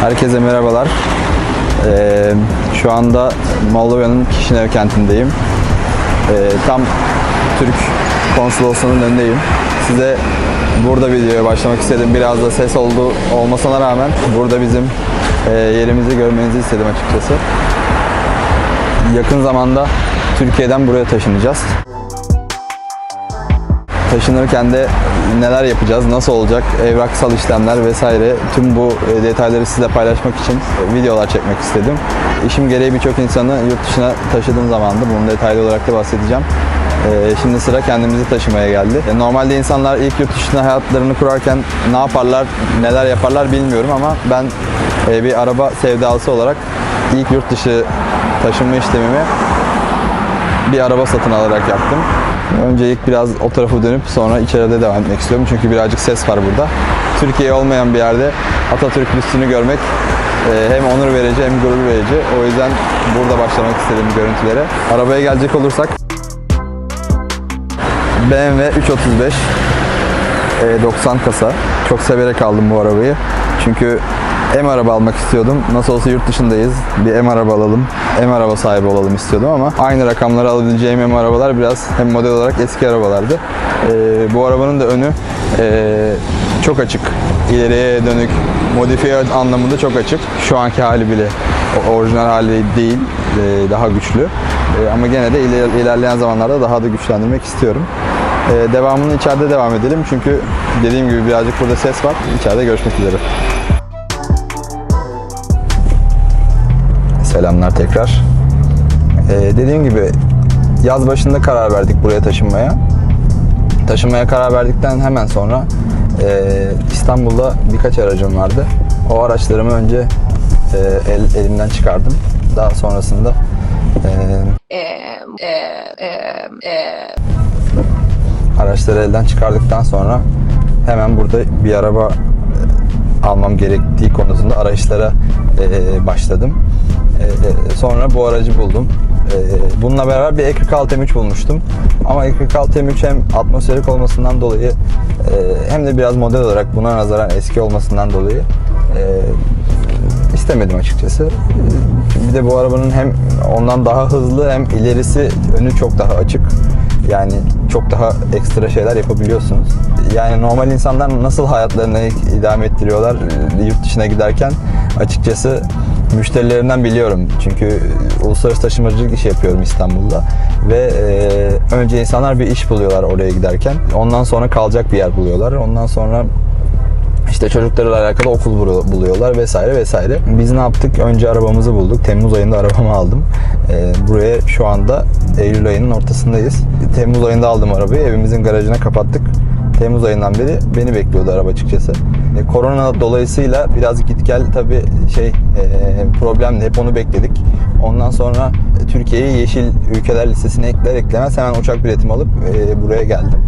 Herkese merhabalar. Ee, şu anda Moldova'nın Kişinev kentindeyim. Ee, tam Türk konsolosluğunun önündeyim. Size burada videoya başlamak istedim. Biraz da ses oldu olmasına rağmen burada bizim e, yerimizi görmenizi istedim açıkçası. Yakın zamanda Türkiye'den buraya taşınacağız. Taşınırken de neler yapacağız, nasıl olacak, evraksal işlemler vesaire tüm bu e, detayları size paylaşmak için videolar çekmek istedim. İşim gereği birçok insanı yurt dışına taşıdığım zamandı. Bunun detaylı olarak da bahsedeceğim. E, Şimdi sıra kendimizi taşımaya geldi. E, Normalde insanlar ilk yurt dışına hayatlarını kurarken ne yaparlar, neler yaparlar bilmiyorum ama ben bir araba sevdalısı olarak ilk yurt dışı taşınma işlemimi bir araba satın alarak yaptım. Önce ilk biraz o tarafa dönüp sonra içeride devam etmek istiyorum. Çünkü birazcık ses var burada. Türkiye olmayan bir yerde Atatürk büstünü görmek e, hem onur verici hem gurur verici. O yüzden burada başlamak istedim görüntülere. Arabaya gelecek olursak BMW 335 e, 90 kasa. Çok severek aldım bu arabayı. Çünkü M araba almak istiyordum. Nasıl olsa yurt dışındayız. Bir M araba alalım. M araba sahibi olalım istiyordum ama aynı rakamları alabileceğim M arabalar biraz hem model olarak eski arabalardı. E, bu arabanın da önü e, çok açık. İleriye dönük modifiye anlamında çok açık. Şu anki hali bile orijinal hali değil. e, daha güçlü. E, ama gene de iler- ilerleyen zamanlarda daha da güçlendirmek istiyorum. Ee, devamını içeride devam edelim çünkü dediğim gibi birazcık burada ses var. İçeride görüşmek üzere. Selamlar tekrar. Ee, dediğim gibi yaz başında karar verdik buraya taşınmaya. Taşınmaya karar verdikten hemen sonra e, İstanbul'da birkaç aracım vardı. O araçlarımı önce e, el- elimden çıkardım. Daha sonrasında e, uh, um, uh, Araçları elden çıkardıktan sonra hemen burada bir araba e, almam gerektiği konusunda arayışlara e, başladım. E, sonra bu aracı buldum. E, bununla beraber bir E46 M3 bulmuştum. Ama E46 M3 hem atmosferik olmasından dolayı e, hem de biraz model olarak buna nazaran eski olmasından dolayı e, istemedim açıkçası. E, Bir de bu arabanın hem ondan daha hızlı hem ilerisi önü çok daha açık. Yani çok daha ekstra şeyler yapabiliyorsunuz. Yani normal insanlar nasıl hayatlarını idame ettiriyorlar e, yurt dışına giderken açıkçası müşterilerimden biliyorum. Çünkü uluslararası taşımacılık işi yapıyorum İstanbul'da ve e, önce insanlar bir iş buluyorlar oraya giderken. Ondan sonra kalacak bir yer buluyorlar. Ondan sonra işte çocuklarla alakalı okul bulu- buluyorlar vesaire vesaire. Biz ne yaptık? Önce arabamızı bulduk. Temmuz ayında arabamı aldım. Ee, buraya şu anda Eylül ayının ortasındayız. Temmuz ayında aldım arabayı. Evimizin garajına kapattık. Temmuz ayından beri beni bekliyordu araba açıkçası. E, korona dolayısıyla biraz git gel tabii şey e, problemdi. Hep onu bekledik. Ondan sonra e, Türkiye'yi yeşil ülkeler listesine ekler eklemez hemen uçak biletimi alıp e, buraya geldim.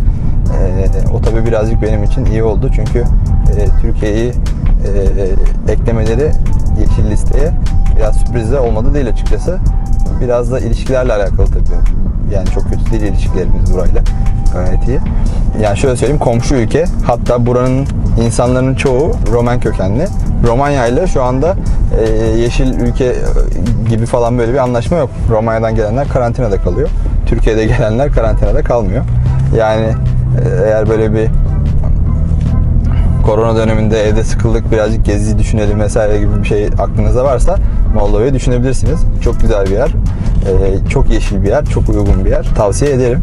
Ee, o tabii birazcık benim için iyi oldu çünkü e, Türkiye'yi e, eklemeleri yeşil listeye biraz sürpriz de olmadı değil açıkçası. Biraz da ilişkilerle alakalı tabii. Yani çok kötü değil ilişkilerimiz burayla. Gayet. Yani şöyle söyleyeyim komşu ülke hatta buranın insanların çoğu Roman kökenli. Romanya ile şu anda e, yeşil ülke gibi falan böyle bir anlaşma yok. Romanya'dan gelenler karantinada kalıyor. Türkiye'de gelenler karantinada kalmıyor. Yani e, eğer böyle bir korona döneminde evde sıkıldık birazcık gezi düşünelim vesaire gibi bir şey aklınızda varsa Moldova'yı düşünebilirsiniz. Çok güzel bir yer. E, çok yeşil bir yer. Çok uygun bir yer. Tavsiye ederim.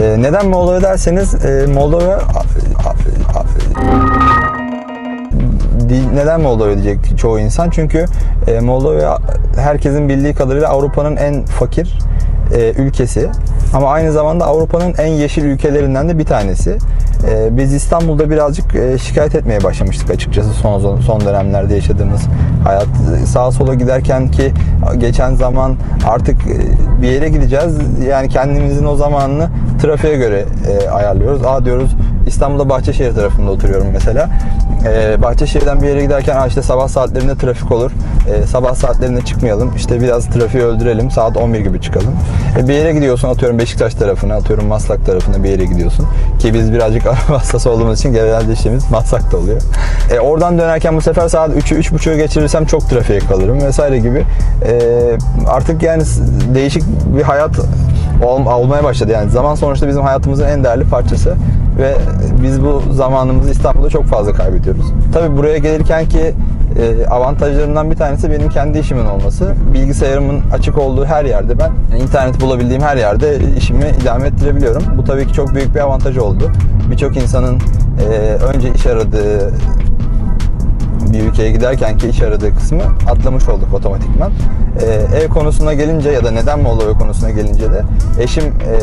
E, neden Moldova derseniz e, Moldova neden Moldova diyecek çoğu insan? Çünkü e, Moldova herkesin bildiği kadarıyla Avrupa'nın en fakir e, ülkesi. Ama aynı zamanda Avrupa'nın en yeşil ülkelerinden de bir tanesi. E, biz İstanbul'da birazcık e, şikayet etmeye başlamıştık açıkçası son son dönemlerde yaşadığımız hayat. Sağa sola giderken ki geçen zaman artık e, bir yere gideceğiz. Yani kendimizin o zamanını trafiğe göre e, ayarlıyoruz. Aa diyoruz İstanbul'da Bahçeşehir tarafında oturuyorum mesela. Ee, Bahçeşehir'den bir yere giderken "Aa işte sabah saatlerinde trafik olur. Ee, sabah saatlerinde çıkmayalım. İşte biraz trafiği öldürelim. Saat 11 gibi çıkalım. Ee, bir yere gidiyorsun atıyorum Beşiktaş tarafına, atıyorum Maslak tarafına bir yere gidiyorsun. Ki biz birazcık araba hastası olduğumuz için genelde işimiz Maslak'ta oluyor. Ee, oradan dönerken bu sefer saat 3'ü 3.30'u geçirirsem çok trafiğe kalırım vesaire gibi. Ee, artık yani değişik bir hayat ol- olmaya başladı. Yani zaman sonuçta bizim hayatımızın en değerli parçası ve biz bu zamanımızı İstanbul'da çok fazla kaybediyoruz. Tabii buraya gelirken ki e, avantajlarından bir tanesi benim kendi işimin olması. Bilgisayarımın açık olduğu her yerde ben internet bulabildiğim her yerde işimi idame ettirebiliyorum. Bu tabii ki çok büyük bir avantaj oldu. Birçok insanın e, önce iş aradığı bir ülkeye giderken ki iş aradığı kısmı atlamış olduk otomatikman. Ee, ev konusuna gelince ya da neden Moldova konusuna gelince de eşim e,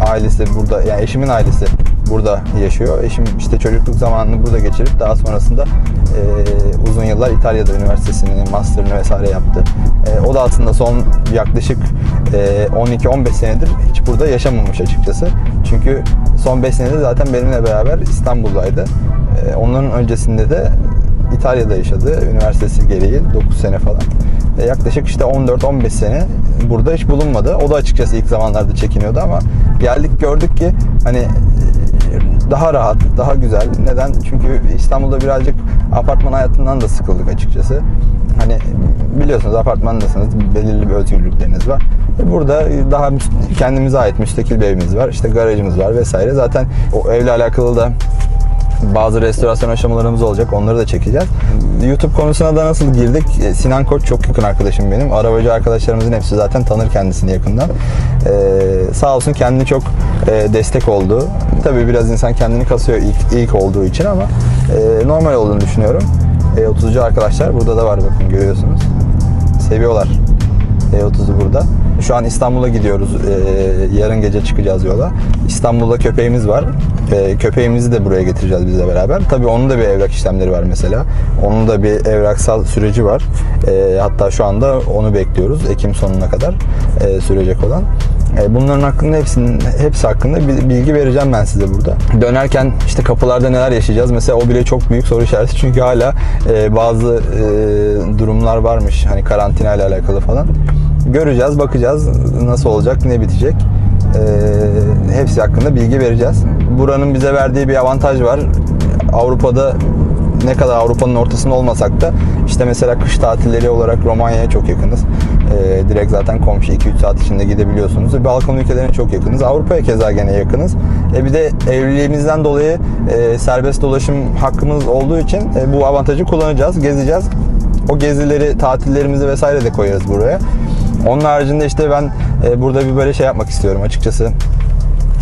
ailesi burada yani eşimin ailesi burada yaşıyor. Eşim işte çocukluk zamanını burada geçirip daha sonrasında e, uzun yıllar İtalya'da üniversitesini, master'ını vesaire yaptı. E, o da aslında son yaklaşık e, 12-15 senedir hiç burada yaşamamış açıkçası. Çünkü son 5 senedir zaten benimle beraber İstanbul'daydı. E, onların öncesinde de İtalya'da yaşadı. Üniversitesi gereği 9 sene falan. E, yaklaşık işte 14-15 sene burada hiç bulunmadı. O da açıkçası ilk zamanlarda çekiniyordu ama geldik gördük ki hani e, daha rahat, daha güzel. Neden? Çünkü İstanbul'da birazcık apartman hayatından da sıkıldık açıkçası. Hani biliyorsunuz apartmandasınız, belirli bir özgürlükleriniz var. E, Burada daha kendimize ait müstakil bir evimiz var. İşte garajımız var vesaire. Zaten o evle alakalı da bazı restorasyon aşamalarımız olacak. Onları da çekeceğiz. YouTube konusuna da nasıl girdik? E, Sinan Koç çok yakın arkadaşım benim. Arabacı arkadaşlarımızın hepsi zaten tanır kendisini yakından. Ee, sağ olsun kendini çok e, destek oldu. Tabii biraz insan kendini kasıyor ilk, ilk olduğu için ama e, normal olduğunu düşünüyorum. E, 30'cu arkadaşlar burada da var bakın görüyorsunuz. Seviyorlar. E30'u burada. Şu an İstanbul'a gidiyoruz. Ee, yarın gece çıkacağız yola. İstanbul'da köpeğimiz var. Ee, köpeğimizi de buraya getireceğiz bizle beraber. Tabii onun da bir evrak işlemleri var mesela. Onun da bir evraksal süreci var. Ee, hatta şu anda onu bekliyoruz. Ekim sonuna kadar e, sürecek olan. E, Bunların hakkında hepsinin hepsi hakkında bilgi vereceğim ben size burada. Dönerken işte kapılarda neler yaşayacağız? Mesela o bile çok büyük soru işareti çünkü hala e, bazı e, durumlar varmış hani karantina ile alakalı falan. Göreceğiz, bakacağız nasıl olacak, ne bitecek. E, hepsi hakkında bilgi vereceğiz. Buranın bize verdiği bir avantaj var. Avrupa'da ne kadar Avrupa'nın ortasında olmasak da işte mesela kış tatilleri olarak Romanya'ya çok yakınız. Ee, direkt zaten komşu 2-3 saat içinde gidebiliyorsunuz. Ve Balkan ülkelerine çok yakınız. Avrupa'ya keza gene yakınız. E bir de evliliğimizden dolayı e, serbest dolaşım hakkımız olduğu için e, bu avantajı kullanacağız, gezeceğiz. O gezileri, tatillerimizi vesaire de koyarız buraya. Onun haricinde işte ben e, burada bir böyle şey yapmak istiyorum açıkçası.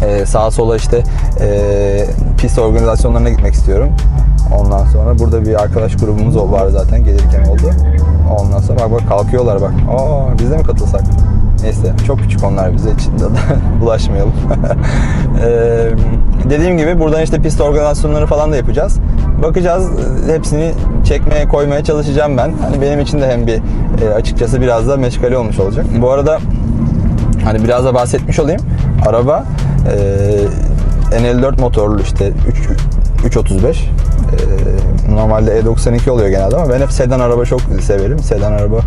Ee, sağa sola işte e, pist organizasyonlarına gitmek istiyorum. Ondan sonra burada bir arkadaş grubumuz var zaten gelirken oldu. Ondan sonra bak bak kalkıyorlar bak. Aa biz de mi katılsak? Neyse çok küçük onlar bize için de bulaşmayalım. Ee, dediğim gibi buradan işte pist organizasyonları falan da yapacağız. Bakacağız hepsini çekmeye koymaya çalışacağım ben. Hani benim için de hem bir açıkçası biraz da meşgale olmuş olacak. Bu arada Hani biraz da bahsetmiş olayım. Araba e, N54 motorlu işte 3 335. E, normalde E92 oluyor genelde ama ben hep sedan araba çok severim. Sedan araba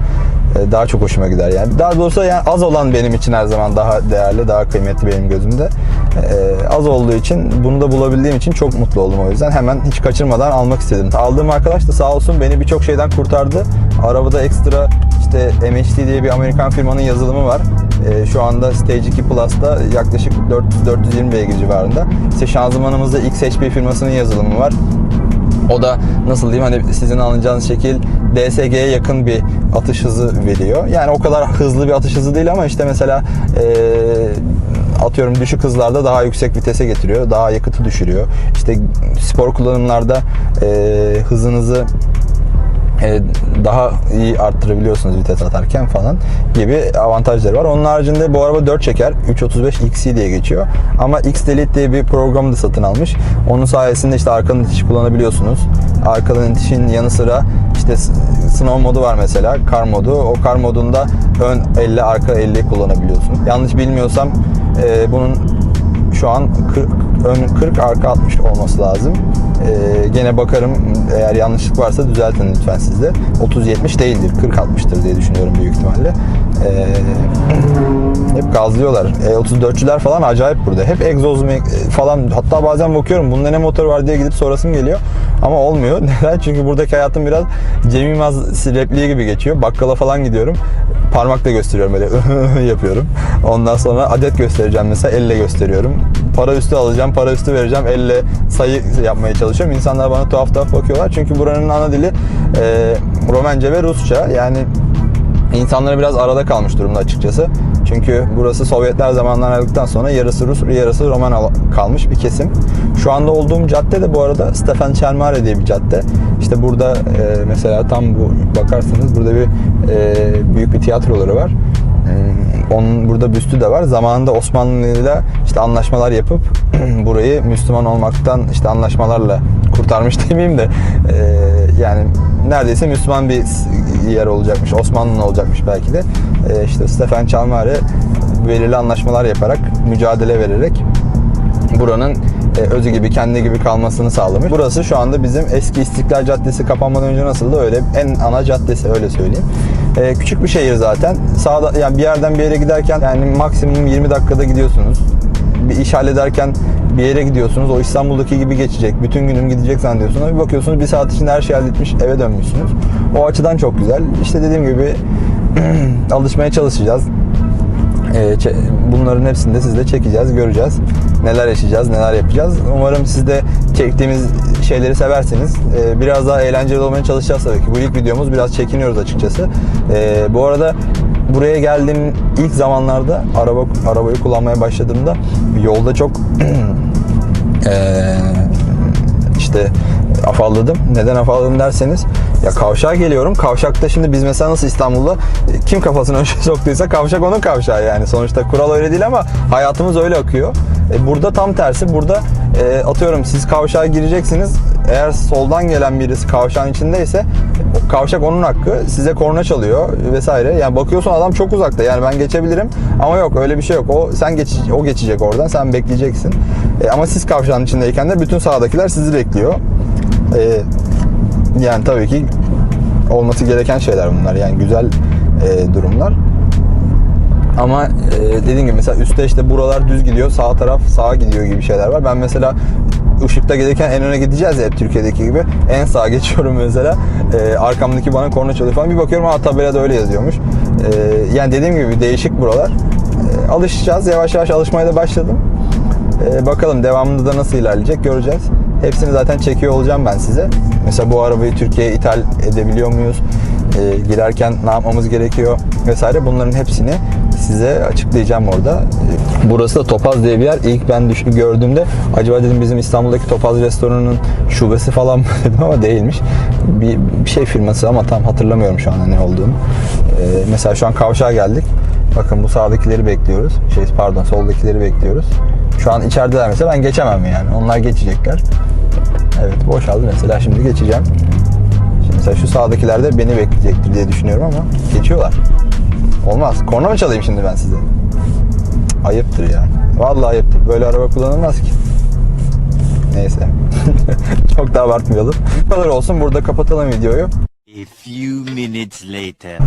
daha çok hoşuma gider yani. Daha doğrusu yani az olan benim için her zaman daha değerli, daha kıymetli benim gözümde. E, az olduğu için bunu da bulabildiğim için çok mutlu oldum o yüzden. Hemen hiç kaçırmadan almak istedim. Aldığım arkadaş da sağ olsun beni birçok şeyden kurtardı. Arabada ekstra işte MHD diye bir Amerikan firmanın yazılımı var. Ee, şu anda Stage 2 Plus'ta yaklaşık 400-420 beygir civarında. İşte şanzımanımızda XHP firmasının yazılımı var. O da nasıl diyeyim hani sizin alacağınız şekil DSG'ye yakın bir atış hızı veriyor. Yani o kadar hızlı bir atış hızı değil ama işte mesela ee, atıyorum düşük hızlarda daha yüksek vitese getiriyor. Daha yakıtı düşürüyor. İşte spor kullanımlarda ee, hızınızı e, daha iyi arttırabiliyorsunuz vites atarken falan gibi avantajları var. Onun haricinde bu araba 4 çeker. 335 XC diye geçiyor. Ama X Delete diye bir programı da satın almış. Onun sayesinde işte arkadan itiş kullanabiliyorsunuz. Arkadan itişin yanı sıra işte snow modu var mesela. Kar modu. O kar modunda ön 50 arka 50 kullanabiliyorsun. Yanlış bilmiyorsam e, bunun şu an 40, ön 40 arka 60 olması lazım. Ee, gene bakarım eğer yanlışlık varsa düzeltin lütfen siz de. 30-70 değildir 40-60'tır diye düşünüyorum büyük ihtimalle. Ee, hep gazlıyorlar. E, 34'çüler falan acayip burada. Hep egzoz falan hatta bazen bakıyorum bunda ne motor var diye gidip sorasım geliyor. Ama olmuyor. Neden? Çünkü buradaki hayatım biraz Cem Yılmaz repliği gibi geçiyor. Bakkala falan gidiyorum. Parmakla gösteriyorum böyle yapıyorum. Ondan sonra adet göstereceğim mesela elle gösteriyorum. Para üstü alacağım, para üstü vereceğim. Elle sayı yapmaya çalışıyorum. İnsanlar bana tuhaf tuhaf bakıyorlar. Çünkü buranın ana dili e, Romence ve Rusça. Yani İnsanları biraz arada kalmış durumda açıkçası. Çünkü burası Sovyetler zamanından ayrıldıktan sonra yarısı Rus, yarısı Roman al- kalmış bir kesim. Şu anda olduğum cadde de bu arada Stefan Çelmare diye bir cadde. İşte burada e, mesela tam bu bakarsanız burada bir e, büyük bir tiyatroları var. Hmm, Onun burada büstü de var. Zamanında Osmanlı'yla işte anlaşmalar yapıp burayı Müslüman olmaktan işte anlaşmalarla kurtarmış demeyeyim de e, yani neredeyse Müslüman bir yer olacakmış. Osmanlı olacakmış belki de. E, işte Stefan Çalmare belirli anlaşmalar yaparak, mücadele vererek buranın e, özü gibi, kendi gibi kalmasını sağlamış. Burası şu anda bizim eski İstiklal Caddesi kapanmadan önce nasıldı öyle en ana caddesi öyle söyleyeyim. E, küçük bir şehir zaten. Sağda yani bir yerden bir yere giderken yani maksimum 20 dakikada gidiyorsunuz. Bir iş hallederken bir yere gidiyorsunuz. O İstanbul'daki gibi geçecek. Bütün günüm gidecek zannediyorsunuz. Bir bakıyorsunuz bir saat içinde her şey halletmiş eve dönmüşsünüz. O açıdan çok güzel. İşte dediğim gibi alışmaya çalışacağız. Ee, bunların hepsini de sizle çekeceğiz, göreceğiz. Neler yaşayacağız, neler yapacağız. Umarım siz de çektiğimiz şeyleri seversiniz. Ee, biraz daha eğlenceli olmaya çalışacağız tabii ki. Bu ilk videomuz biraz çekiniyoruz açıkçası. Ee, bu arada buraya geldiğim ilk zamanlarda araba arabayı kullanmaya başladığımda yolda çok işte afalladım. Neden afalladım derseniz ya kavşağa geliyorum. Kavşakta şimdi biz mesela nasıl İstanbul'da e, kim kafasını önce soktuysa kavşak onun kavşağı yani. Sonuçta kural öyle değil ama hayatımız öyle akıyor. E, burada tam tersi. Burada e, atıyorum siz kavşağa gireceksiniz. Eğer soldan gelen birisi kavşağın içindeyse kavşak onun hakkı. Size korna çalıyor vesaire. Yani bakıyorsun adam çok uzakta. Yani ben geçebilirim ama yok öyle bir şey yok. O sen geç o geçecek oradan. Sen bekleyeceksin. E, ama siz kavşağın içindeyken de bütün sağdakiler sizi bekliyor. E, yani tabii ki olması gereken şeyler bunlar. Yani güzel e, durumlar. Ama e, dediğim gibi mesela üstte işte buralar düz gidiyor, sağ taraf sağa gidiyor gibi şeyler var. Ben mesela ışıkta gelirken en öne gideceğiz ya hep Türkiye'deki gibi. En sağa geçiyorum mesela. E, arkamdaki bana korna çalıyor falan. Bir bakıyorum ha tabelada öyle yazıyormuş. E, yani dediğim gibi değişik buralar. E, alışacağız. Yavaş yavaş alışmaya da başladım. E, bakalım devamında da nasıl ilerleyecek göreceğiz. Hepsini zaten çekiyor olacağım ben size. Mesela bu arabayı Türkiye'ye ithal edebiliyor muyuz? E, girerken ne yapmamız gerekiyor vesaire bunların hepsini size açıklayacağım orada. Burası da Topaz diye bir yer. İlk ben düş- gördüğümde acaba dedim bizim İstanbul'daki Topaz restoranının şubesi falan dedim ama değilmiş. Bir, bir şey firması ama tam hatırlamıyorum şu anda ne olduğunu. E, mesela şu an kavşağa geldik. Bakın bu sağdakileri bekliyoruz. Şey pardon soldakileri bekliyoruz. Şu an içerideler mesela ben geçemem yani. Onlar geçecekler. Evet boşaldı mesela şimdi geçeceğim. Şimdi mesela şu sağdakiler de beni bekleyecektir diye düşünüyorum ama geçiyorlar. Olmaz. Korna mı çalayım şimdi ben size? Ayıptır ya. Vallahi ayıptır. Böyle araba kullanılmaz ki. Neyse. Çok da abartmayalım. Bu kadar olsun. Burada kapatalım videoyu. A few minutes later.